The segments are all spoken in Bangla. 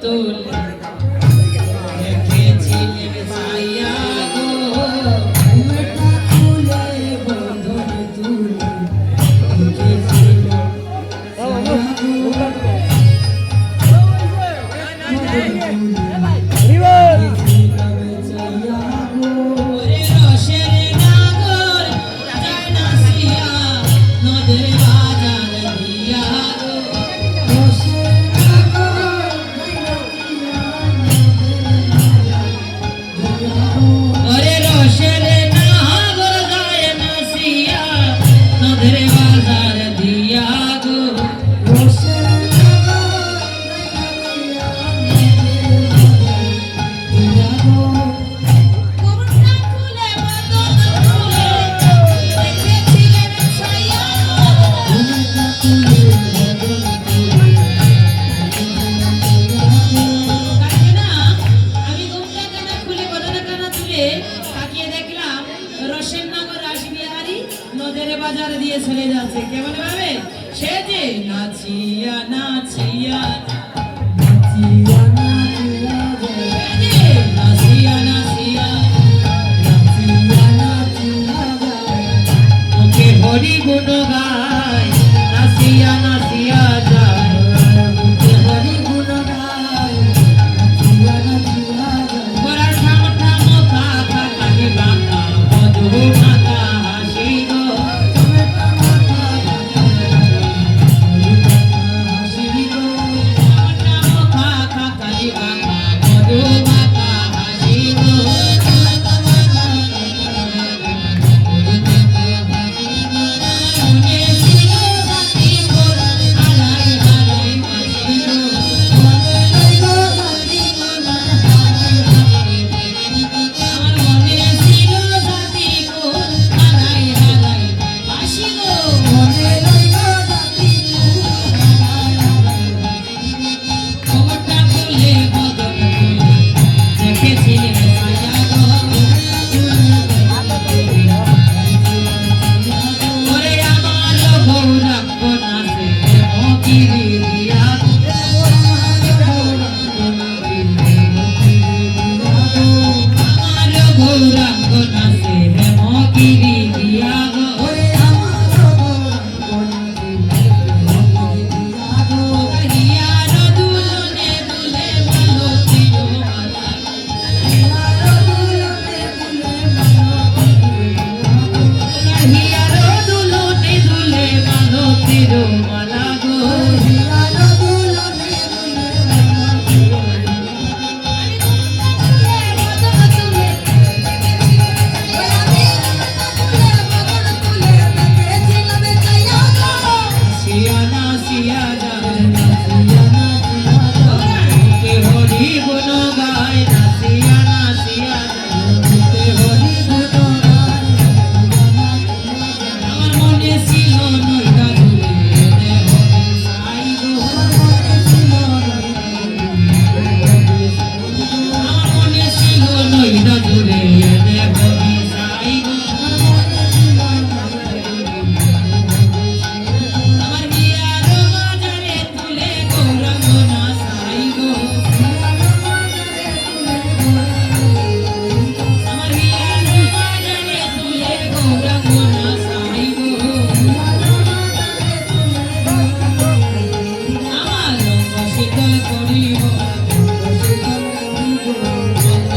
তুলে দিকে তাকিয়ে দেখলাম রসেন নগর রাসবিহারি নদের বাজার দিয়ে চলে যাচ্ছে। কেমন ভাবে? সে যে নাচিয়া নাচিয়া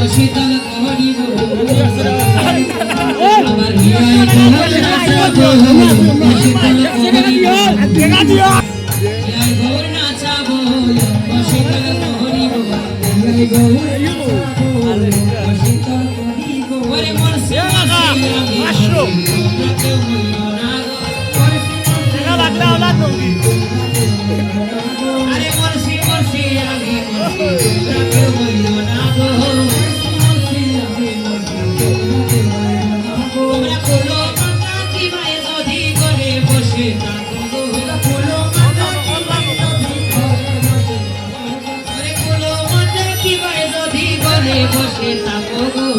শীতল করিব আমার হিয়ায় শীতল করিব বসে থাকো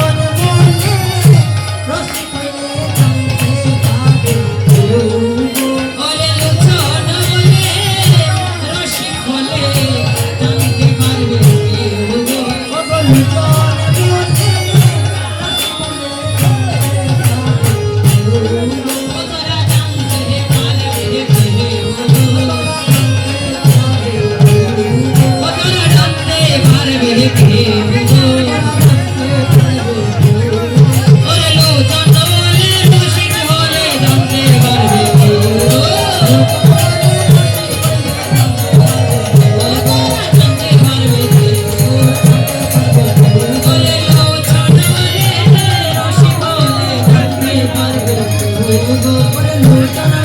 রসিক হলে